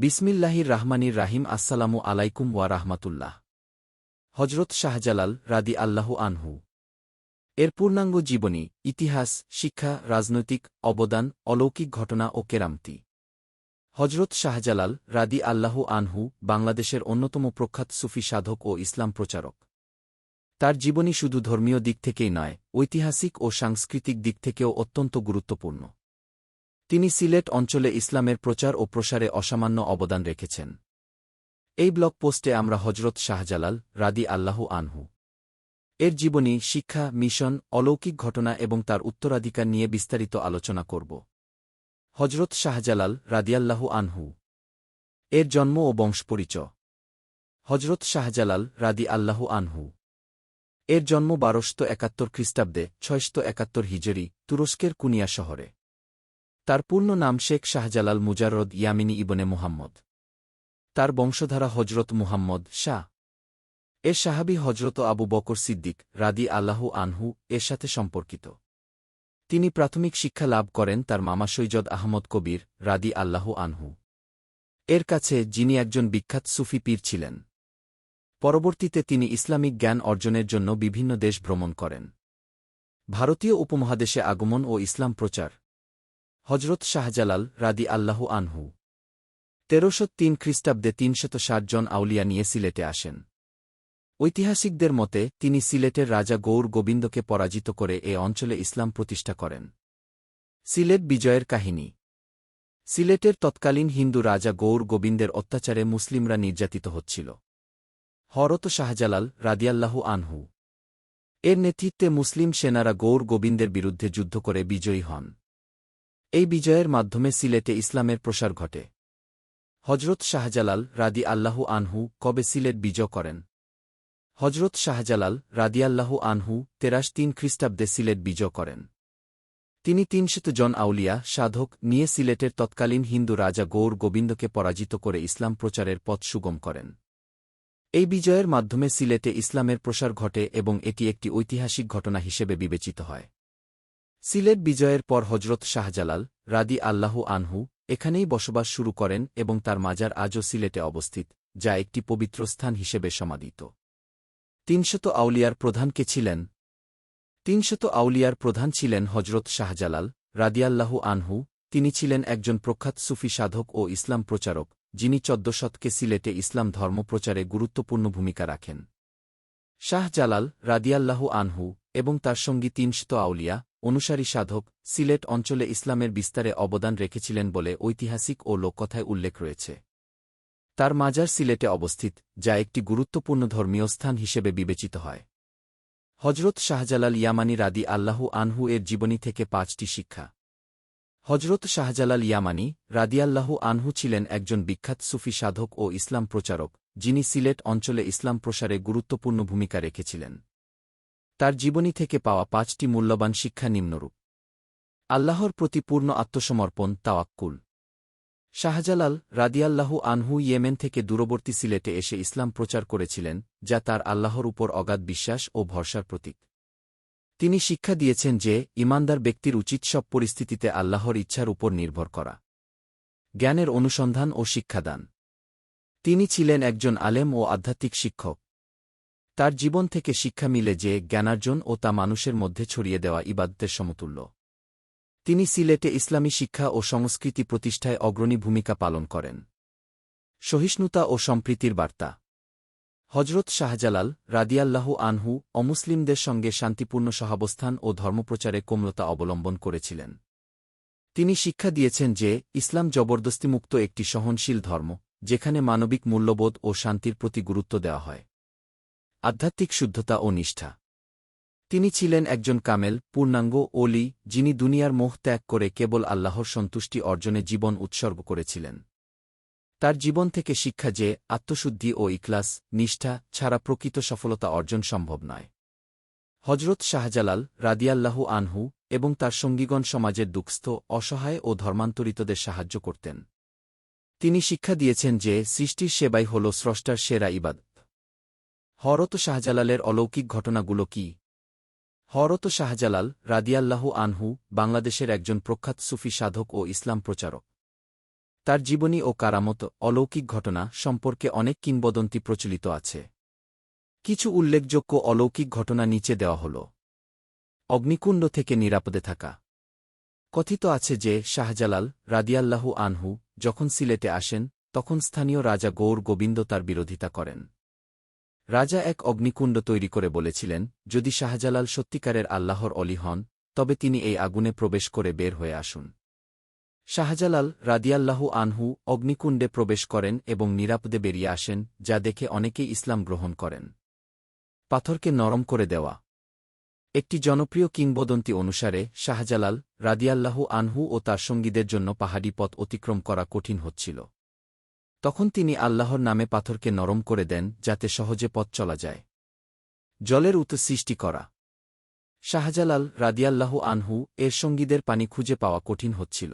বিসমিল্লাহির রাহমানির রাহিম, আসসালামু আলাইকুম ওয়া রাহমাতুল্লাহ। হজরত শাহজালাল রাদি আল্লাহু আনহু। এর পূর্ণাঙ্গ জীবনী, ইতিহাস, শিক্ষা, রাজনৈতিক অবদান, অলৌকিক ঘটনা ও কেরামতি। হজরত শাহজালাল রাদি আল্লাহু আনহু বাংলাদেশের অন্যতম প্রখ্যাত সুফি সাধক ও ইসলাম প্রচারক। তার জীবনী শুধু ধর্মীয় দিক থেকেই নয়, ঐতিহাসিক ও সাংস্কৃতিক দিক থেকেও অত্যন্ত গুরুত্বপূর্ণ। তিনি সিলেট অঞ্চলে ইসলামের প্রচার ও প্রসারে অসামান্য অবদান রেখেছেন। এই ব্লগ পোস্টে আমরা হজরত শাহজালাল, রাদি আল্লাহু আনহু। এর জীবনী, শিক্ষা, মিশন, অলৌকিক ঘটনা এবং তার উত্তরাধিকার নিয়ে বিস্তারিত আলোচনা করব। হজরত শাহজালাল রাদিয়াল্লাহু আনহু। এর জন্ম ও বংশপরিচ হজরত শাহজালাল, রাদি আল্লাহু আনহু। এর জন্ম বারোশত একাত্তর খ্রিস্টাব্দে, ছয়শত একাত্তর হিজরি, তুরস্কের কুনিয়া শহরে। তার পূর্ণ নাম শেখ শাহজালাল মুজারদ ইয়ামিনী ইবনে মুহাম্মদ। তার বংশধারা হজরত মুহাম্মদ শাহ। এর সাহাবি হজরত আবু বকর সিদ্দিক রাদি আল্লাহু আনহু এর সাথে সম্পর্কিত। তিনি প্রাথমিক শিক্ষা লাভ করেন তার মামা সৈয়দ আহমদ কবির রাদি আল্লাহু আনহু। এর কাছে যিনি একজন বিখ্যাত সুফি পীর ছিলেন। পরবর্তীতে তিনি ইসলামিক জ্ঞান অর্জনের জন্য বিভিন্ন দেশ ভ্রমণ করেন। ভারতীয় উপমহাদেশে আগমন ও ইসলাম প্রচার হজরত শাহজালাল রাদি আল্লাহু আনহু। তেরোশো তিন খ্রিস্টাব্দে তিনশত ষাট জন আউলিয়া নিয়ে সিলেটে আসেন। ঐতিহাসিকদের মতে, তিনি সিলেটের রাজা গৌর গোবিন্দকে পরাজিত করে এ অঞ্চলে ইসলাম প্রতিষ্ঠা করেন। সিলেট বিজয়ের কাহিনী। সিলেটের তৎকালীন হিন্দু রাজা গৌর গোবিন্দের অত্যাচারে মুসলিমরা নির্যাতিত হচ্ছিল। হরত শাহজালাল রাদিয়াল্লাহু আনহু। এর নেতৃত্বে মুসলিম সেনারা গৌর গোবিন্দের বিরুদ্ধে যুদ্ধ করে বিজয়ী হন। এই বিজয়ের মাধ্যমে সিলেটে ইসলামের প্রসার ঘটে। হজরত শাহজালাল রাদি আল্লাহু আনহু কবে সিলেট বিজয় করেন? হজরত শাহজালাল রাদিয়াল্লাহু আনহু তেরাশ তিন খ্রিস্টাব্দে সিলেট বিজয় করেন। তিনি তিনশত জন আউলিয়া, সাধক, নিয়ে সিলেটের তৎকালীন হিন্দু রাজা গৌর গোবিন্দকে পরাজিত করে ইসলাম প্রচারের পথ সুগম করেন। এই বিজয়ের মাধ্যমে সিলেটে ইসলামের প্রসার ঘটে এবং এটি একটি ঐতিহাসিক ঘটনা হিসেবে বিবেচিত হয়। সিলেট বিজয়ের পর হজরত শাহজালাল রাদি আল্লাহু আনহু এখানেই বসবাস শুরু করেন এবং তার মাজার আজও সিলেটে অবস্থিত, যা একটি পবিত্র স্থান হিসেবে সমাদিত। তিনশত আউলিয়ার প্রধান কে ছিলেন? তিনশত আউলিয়ার প্রধান ছিলেন হজরত শাহজালাল রাদিয়াল্লাহু আনহু। তিনি ছিলেন একজন প্রখ্যাত সুফি সাধক ও ইসলাম প্রচারক, যিনি চোদ্দ শতকে সিলেটে ইসলাম ধর্ম প্রচারে গুরুত্বপূর্ণ ভূমিকা রাখেন। শাহজালাল রাদিয়াল্লাহু আনহু এবং তার সঙ্গী তিনশত আউলিয়া, অনুসারী সাধক, সিলেট অঞ্চলে ইসলামের বিস্তারে অবদান রেখেছিলেন বলে ঐতিহাসিক ও লোককথায় উল্লেখ রয়েছে। তার মাজার সিলেটে অবস্থিত, যা একটি গুরুত্বপূর্ণ ধর্মীয় স্থান হিসেবে বিবেচিত হয়। হজরত শাহজালাল ইয়ামানি রাদি আল্লাহু আনহু এর জীবনী থেকে পাঁচটি শিক্ষা। হজরত শাহজালাল ইয়ামানি রাদিয়াল্লাহু আনহু ছিলেন একজন বিখ্যাত সুফি সাধক ও ইসলাম প্রচারক যিনি সিলেট অঞ্চলে ইসলাম প্রসারে গুরুত্বপূর্ণ ভূমিকা রেখেছিলেন। তার জীবনী থেকে পাওয়া পাঁচটি মূল্যবান শিক্ষা নিম্নরূপ। আল্লাহর প্রতি পূর্ণ আত্মসমর্পণ, তাওয়াক্কুল। শাহজালাল রাদিয়াল্লাহু আনহু ইয়েমেন থেকে দূরবর্তী সিলেটে এসে ইসলাম প্রচার করেছিলেন, যা তার আল্লাহর উপর অগাধ বিশ্বাস ও ভরসার প্রতীক। তিনি শিক্ষা দিয়েছেন যে, ইমানদার ব্যক্তির উচিত সব পরিস্থিতিতে আল্লাহর ইচ্ছার উপর নির্ভর করা। জ্ঞানের অনুসন্ধান ও শিক্ষাদান। তিনি ছিলেন একজন আলেম ও আধ্যাত্মিক শিক্ষক। তার জীবন থেকে শিক্ষা মিলে যে জ্ঞানার্জন ও তা মানুষের মধ্যে ছড়িয়ে দেওয়া ইবাদতের সমতুল্য। তিনি সিলেটে ইসলামী শিক্ষা ও সংস্কৃতি প্রতিষ্ঠায় অগ্রণী ভূমিকা পালন করেন। সহিষ্ণুতা ও সম্প্রীতির বার্তা। হজরত শাহজালাল রাদিয়াল্লাহু আনহু অমুসলিমদের সঙ্গে শান্তিপূর্ণ সহাবস্থান ও ধর্মপ্রচারে কোমলতা অবলম্বন করেছিলেন। তিনি শিক্ষা দিয়েছেন যে ইসলাম জবরদস্তিমুক্ত একটি সহনশীল ধর্ম। যেখানে মানবিক মূল্যবোধ ও শান্তির প্রতি গুরুত্ব দেওয়া হয়। আধ্যাত্মিক শুদ্ধতা ও নিষ্ঠা। তিনি ছিলেন একজন কামেল, পূর্ণাঙ্গ ওলি যিনি দুনিয়ার মোহ ত্যাগ করে কেবল আল্লাহর সন্তুষ্টি অর্জনে জীবন উৎসর্গ করেছিলেন। তার জীবন থেকে শিক্ষা যে, আত্মশুদ্ধি ও ইকলাস নিষ্ঠা ছাড়া প্রকৃত সফলতা অর্জন সম্ভব নয়। হজরত শাহজালাল রাদিয়াল্লাহু আনহু এবং তার সঙ্গীগণ সমাজের দুঃস্থ, অসহায় ও ধর্মান্তরিতদের সাহায্য করতেন। তিনি শিক্ষা দিয়েছেন যে সৃষ্টির সেবাই হল স্রষ্টার সেরা ইবাদ হরত শাহজালালের অলৌকিক ঘটনাগুলো কি? হরত শাহজালাল রাদিয়াল্লাহু আনহু বাংলাদেশের একজন প্রখ্যাত সুফি সাধক ও ইসলাম প্রচারক। তার জীবনী ও কারামত অলৌকিক ঘটনা সম্পর্কে অনেক কিংবদন্তি প্রচলিত আছে। কিছু উল্লেখযোগ্য অলৌকিক ঘটনা নিচে দেওয়া হল। অগ্নিকুণ্ড থেকে নিরাপদে থাকা। কথিত আছে যে শাহজালাল রাদিয়াল্লাহু আনহু যখন সিলেটে আসেন, তখন স্থানীয় রাজা গৌর গোবিন্দ তার বিরোধিতা করেন। রাজা এক অগ্নিকুণ্ড তৈরি করে বলেছিলেন, যদি শাহজালাল সত্যিকারের আল্লাহর অলি হন, তবে তিনি এই আগুনে প্রবেশ করে বের হয়ে আসুন। শাহজালাল রাদিয়াল্লাহু আনহু অগ্নিকুণ্ডে প্রবেশ করেন এবং নিরাপদে বেরিয়ে আসেন, যা দেখে অনেকেই ইসলাম গ্রহণ করেন। পাথরকে নরম করে দেওয়া। একটি জনপ্রিয় কিংবদন্তি অনুসারে, শাহজালাল রাদিয়াল্লাহু আনহু ও তার সঙ্গীদের জন্য পাহাড়ি পথ অতিক্রম করা কঠিন হচ্ছিল। তখন তিনি আল্লাহর নামে পাথরকে নরম করে দেন, যাতে সহজে পথ চলা যায়। জলের উত সৃষ্টি করা। শাহজালাল রাদিয়াল্লাহু আনহু এর সঙ্গীদের পানি খুঁজে পাওয়া কঠিন হচ্ছিল।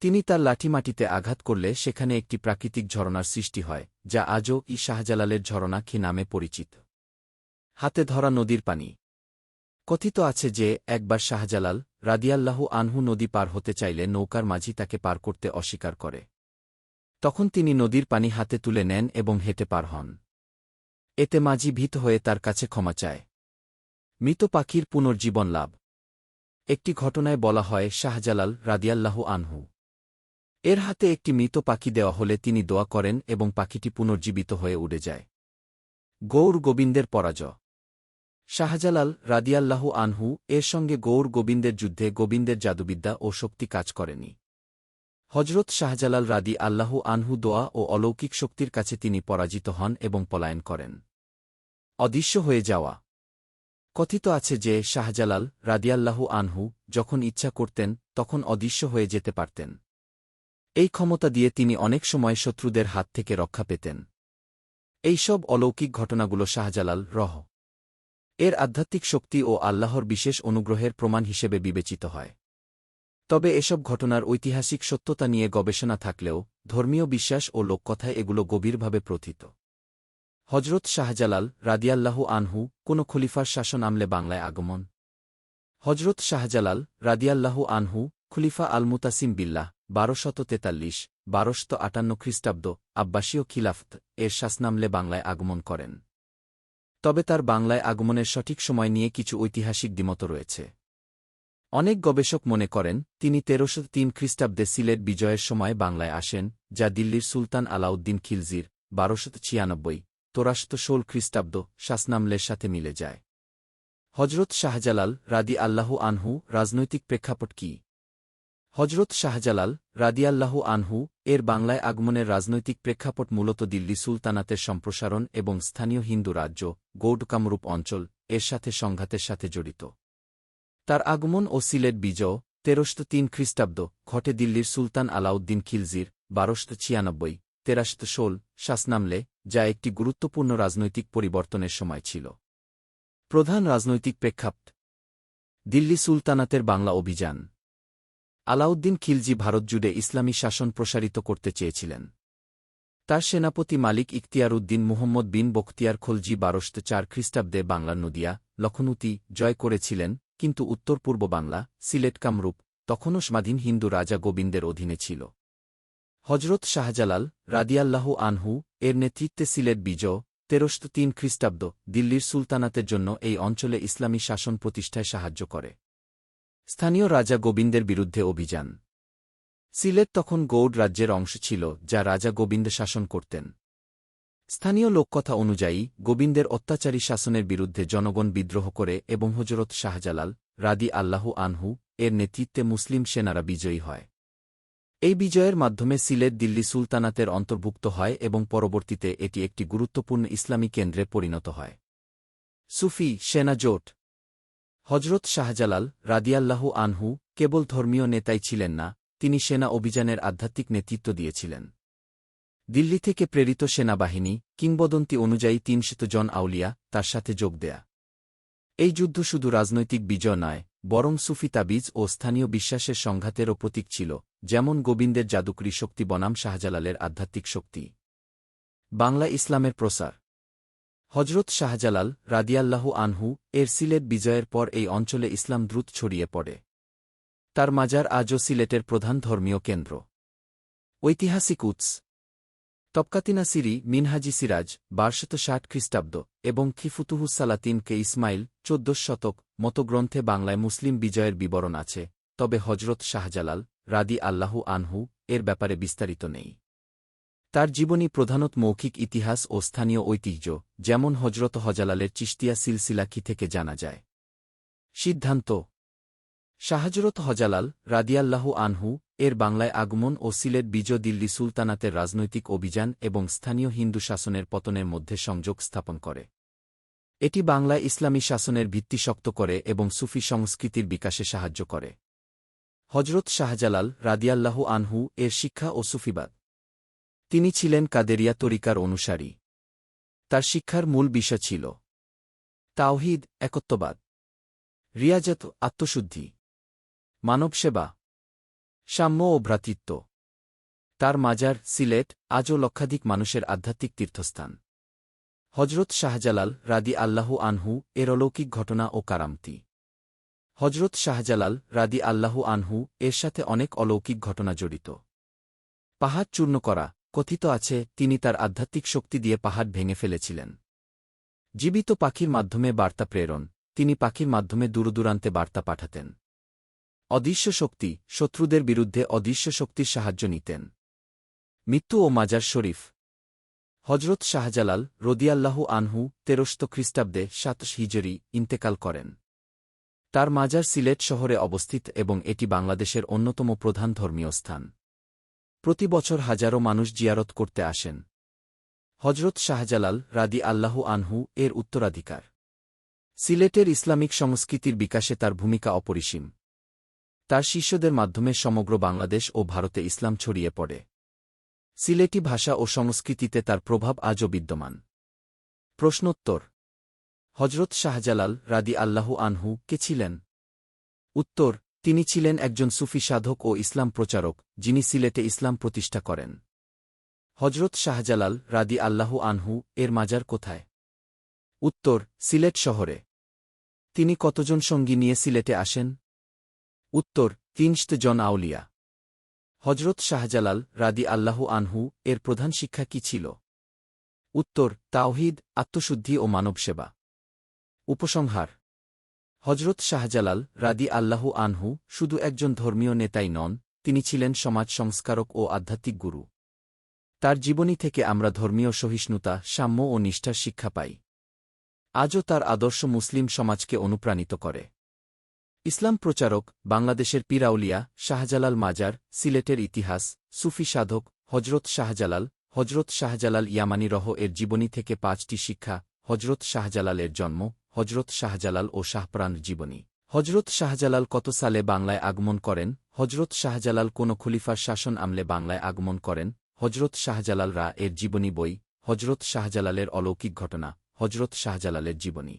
তিনি তার লাঠি মাটিতে আঘাত করলে সেখানে একটি প্রাকৃতিক ঝরনার সৃষ্টি হয়, যা আজও ই শাহজালালের ঝরনা খি নামে পরিচিত। হাতে ধরা নদীর পানি। কথিত আছে যে, একবার শাহজালাল রাদিয়াল্লাহু আনহু নদী পার হতে চাইলে নৌকার মাঝি তাকে পার করতে অস্বীকার করে। তখন তিনি নদীর পানি হাতে তুলে নেন এবং হেঁটে পার হন। এতে মাঝি ভীত হয়ে তার কাছে ক্ষমা চায়। মৃত পাখির পুনর্জীবন লাভ। একটি ঘটনায় বলা হয় শাহজালাল রাদিয়াল্লাহু আনহু। এর হাতে একটি মৃত পাখি দেওয়া হলে তিনি দোয়া করেন এবং পাখিটি পুনর্জীবিত হয়ে উড়ে যায়। গৌর গোবিন্দের পরাজয়। শাহজালাল রাদিয়াল্লাহু আনহু এর সঙ্গে গৌর গোবিন্দের যুদ্ধে গোবিন্দের জাদুবিদ্যা ও শক্তি কাজ করেনি। হজরত শাহজালাল রাদি আল্লাহু আনহু দোয়া ও অলৌকিক শক্তির কাছে তিনি পরাজিত হন এবং পলায়ন করেন। অদৃশ্য হয়ে যাওয়া। কথিত আছে যে শাহজালাল রাদিয়াল্লাহু আনহু যখন ইচ্ছা করতেন, তখন অদৃশ্য হয়ে যেতে পারতেন। এই ক্ষমতা দিয়ে তিনি অনেক সময় শত্রুদের হাত থেকে রক্ষা পেতেন। এইসব অলৌকিক ঘটনাগুলো শাহজালাল রহ এর আধ্যাত্মিক শক্তি ও আল্লাহর বিশেষ অনুগ্রহের প্রমাণ হিসেবে বিবেচিত হয়। তবে এসব ঘটনার ঐতিহাসিক সত্যতা নিয়ে গবেষণা থাকলেও, ধর্মীয় বিশ্বাস ও লোককথায় এগুলো গভীরভাবে প্রথিত। হজরত শাহজালাল রাদিয়াল্লাহু আনহু কোন খলিফার শাসন আমলে বাংলায় আগমন। হজরত শাহজালাল রাদিয়াল্লাহু আনহু খলিফা আলমুতাসিম বিল্লাহ বারোশত তেতাল্লিশ বারোশত আটান্ন খ্রিস্টাব্দ আব্বাসীয় খিলাফত এর শাসনামলে বাংলায় আগমন করেন। তবে তার বাংলায় আগমনের সঠিক সময় নিয়ে কিছু ঐতিহাসিক দ্বিমত রয়েছে। অনেক গবেষক মনে করেন, তিনি তেরোশো তিন খ্রিস্টাব্দে সিলেট বিজয়ের সময় বাংলায় আসেন, যা দিল্লির সুলতান আলাউদ্দিন খিলজির বারোশত ছিয়ানব্বই তোরাশত ষোল খ্রিস্টাব্দ, শাসনামলের সাথে মিলে যায়। হজরত শাহজালাল রাদি আল্লাহু আনহু রাজনৈতিক প্রেক্ষাপট কি? হজরত শাহজালাল রাদিয়াল্লাহু আনহু এর বাংলায় আগমনের রাজনৈতিক প্রেক্ষাপট মূলত দিল্লি সুলতানাতের সম্প্রসারণ এবং স্থানীয় হিন্দু রাজ্য গৌড অঞ্চল, এর সাথে সংঘাতের সাথে জড়িত। তার আগমন ও সিলেট বিজয়, তেরোশত তিন খ্রিস্টাব্দ, ঘটে দিল্লির সুলতান আলাউদ্দিন খিলজির, বারোশত ছিয়ানব্বই, তেরাশত ষোল, শাসনামলে, যা একটি গুরুত্বপূর্ণ রাজনৈতিক পরিবর্তনের সময় ছিল। প্রধান রাজনৈতিক প্রেক্ষাপট। দিল্লি সুলতানাতের বাংলা অভিযান। আলাউদ্দিন খিলজি ভারত জুড়ে ইসলামী শাসন প্রসারিত করতে চেয়েছিলেন। তার সেনাপতি মালিক ইখতিয়ার উদ্দিন মুহম্মদ বিন বখতিয়ার খলজি বারস্ত চার খ্রিস্টাব্দে বাংলার নদিয়া লখনৌতি জয় করেছিলেন, কিন্তু উত্তর পূর্ব বাংলা, সিলেট কামরূপ, তখনও স্বাধীন হিন্দু রাজা গোবিন্দের অধীনে ছিল। হজরত শাহজালাল রাদিয়াল্লাহু আনহু এর নেতৃত্বে সিলেট বিজয় তেরস্ত তিন খ্রিস্টাব্দ, দিল্লির সুলতানাতের জন্য এই অঞ্চলে ইসলামী শাসন প্রতিষ্ঠায় সাহায্য করে। স্থানীয় রাজা গোবিন্দের বিরুদ্ধে অভিযান। সিলেট তখন গৌড় রাজ্যের অংশ ছিল, যা রাজা গোবিন্দ শাসন করতেন। স্থানীয় লোককথা অনুযায়ী, গোবিন্দের অত্যাচারী শাসনের বিরুদ্ধে জনগণ বিদ্রোহ করে এবং হজরত শাহজালাল, রাদি আল্লাহু আনহু, এর নেতৃত্বে মুসলিম সেনারা বিজয়ী হয়। এই বিজয়ের মাধ্যমে সিলেট দিল্লি সুলতানাতের অন্তর্ভুক্ত হয় এবং পরবর্তীতে এটি একটি গুরুত্বপূর্ণ ইসলামী কেন্দ্রে পরিণত হয়। সুফি, সেনা জোট হজরত শাহজালাল রাদিয়াল্লাহু আনহু কেবল ধর্মীয় নেতাই ছিলেন না, তিনি সেনা অভিযানের আধ্যাত্মিক নেতৃত্ব দিয়েছিলেন। দিল্লি থেকে প্রেরিত সেনাবাহিনী কিংবদন্তি অনুযায়ী তিনশত জন আউলিয়া তার সাথে যোগ দেয়া। এই যুদ্ধ শুধু রাজনৈতিক বিজয় নয়, বরং সুফি তাবিজ ও স্থানীয় বিশ্বাসের সংঘাতেরও প্রতীক ছিল, যেমন গোবিন্দের জাদুকরী শক্তি বনাম শাহজালালের আধ্যাত্মিক শক্তি। বাংলা ইসলামের প্রসার হজরত শাহজালাল রাদিয়াল্লাহু আনহু এর সিলেট বিজয়ের পর এই অঞ্চলে ইসলাম দ্রুত ছড়িয়ে পড়ে। তার মাজার আজও সিলেটের প্রধান ধর্মীয় কেন্দ্র। ঐতিহাসিক উৎস। তবকাতিনা সিরি, মিনহাজি সিরাজ, বারশত ষাট খ্রিস্টাব্দ এবং খিফুতুহুসালাতিন কে ইসমাইল, চোদ্দ শতক মতো গ্রন্থে বাংলায় মুসলিম বিজয়ের বিবরণ আছে, তবে হজরত শাহজালাল রাদি আল্লাহু আনহু এর ব্যাপারে বিস্তারিত নেই। তার জীবনী প্রধানত মৌখিক ইতিহাস ও স্থানীয় ঐতিহ্য, যেমন হজরত হজালালের চিস্তিয়া সিলসিলাকি থেকে জানা যায়? সিদ্ধান্ত। শাহজরত হজালাল রাদিয়াল্লাহু আনহু, এর বাংলায় আগমন ও সিলেট বিজয় দিল্লি সুলতানাতের রাজনৈতিক অভিযান এবং স্থানীয় হিন্দু শাসনের পতনের মধ্যে সংযোগ স্থাপন করে। এটি বাংলায় ইসলামী শাসনের ভিত্তি শক্ত করে এবং সুফি সংস্কৃতির বিকাশে সাহায্য করে। হজরত শাহজালাল রাদিয়াল্লাহু আনহু, এর শিক্ষা ও সুফিবাদ। তিনি ছিলেন কাদেরিয়া তরিকার অনুসারী। তার শিক্ষার মূল বিষয় ছিল তাওহিদ, একত্ববাদ, রিয়াজত, আত্মশুদ্ধি, মানবসেবা, সাম্য ও ভ্রাতৃত্ব। তার মাজার, সিলেট, আজও লক্ষাধিক মানুষের আধ্যাত্মিক তীর্থস্থান। হজরত শাহজালাল রাদি আল্লাহু আনহু এর অলৌকিক ঘটনা ও কারামতি। হজরত শাহজালাল রাদি আল্লাহু আনহু এর সাথে অনেক অলৌকিক ঘটনা জড়িত। পাহাড় চূর্ণ করা কথিত আছে, তিনি তার আধ্যাত্মিক শক্তি দিয়ে পাহাড় ভেঙে ফেলেছিলেন। জীবিত পাখির মাধ্যমে বার্তা প্রেরণ, তিনি পাখির মাধ্যমে দূরদূরান্তে বার্তা পাঠাতেন। অদৃশ্য শক্তি, শত্রুদের বিরুদ্ধে অদৃশ্য শক্তির সাহায্য নিতেন। মৃত্যু ও মাজার শরীফ। হজরত শাহজালাল রদিয়াল্লাহু আনহু তেরস্ত খ্রিস্টাব্দে সাতশ হিজরি ইন্তেকাল করেন। তার মাজার সিলেট শহরে অবস্থিত এবং এটি বাংলাদেশের অন্যতম প্রধান ধর্মীয় স্থান। প্রতি বছর হাজারো মানুষ জিয়ারত করতে আসেন। হজরত শাহজালাল রাদি আল্লাহু আনহু এর উত্তরাধিকার। সিলেটের ইসলামিক সংস্কৃতির বিকাশে তার ভূমিকা অপরিসীম। তার শিষ্যদের মাধ্যমে সমগ্র বাংলাদেশ ও ভারতে ইসলাম ছড়িয়ে পড়ে। সিলেটি ভাষা ও সংস্কৃতিতে তার প্রভাব আজও বিদ্যমান। প্রশ্নোত্তর হজরত শাহজালাল রাদি আল্লাহু আনহু কে ছিলেন? উত্তর তিনি ছিলেন একজন সুফি সাধক ও ইসলাম প্রচারক, যিনি সিলেটে ইসলাম প্রতিষ্ঠা করেন। হজরত শাহজালাল রাদি আল্লাহু আনহু, এর মাজার কোথায়? উত্তর, সিলেট শহরে। তিনি কতজন সঙ্গী নিয়ে সিলেটে আসেন? উত্তর, তিনশত জন আউলিয়া। হজরত শাহজালাল রাদি আল্লাহু আনহু, এর প্রধান শিক্ষা কি ছিল? উত্তর, তাওহিদ, আত্মশুদ্ধি ও মানবসেবা। উপসংহার হজরত শাহজালাল রাদি আল্লাহু আনহু শুধু একজন ধর্মীয় নেতাই নন, তিনি ছিলেন সমাজ সংস্কারক ও আধ্যাত্মিক গুরু। তার জীবনী থেকে আমরা ধর্মীয় সহিষ্ণুতা, সাম্য ও নিষ্ঠার শিক্ষা পাই। আজও তার আদর্শ মুসলিম সমাজকে অনুপ্রাণিত করে। ইসলাম প্রচারক, বাংলাদেশের পিরাউলিয়া, শাহজালাল মাজার, সিলেটের ইতিহাস, সুফি সাধক হজরত শাহজালাল হজরত শাহজালাল ইয়ামানি রহ এর জীবনী থেকে পাঁচটি শিক্ষা হজরত শাহজালালের জন্ম হজরত শাহজালাল ও শাহপ্রাণ জীবনী। হজরত শাহজালাল কত সালে বাংলায় আগমন করেন? হজরত শাহজালাল কোন খলিফার শাসন আমলে বাংলায় আগমন করেন? হজরত শাহজালাল রা এর জীবনী বই হজরত শাহজালালের অলৌকিক ঘটনা হজরত শাহজালালের জীবনী।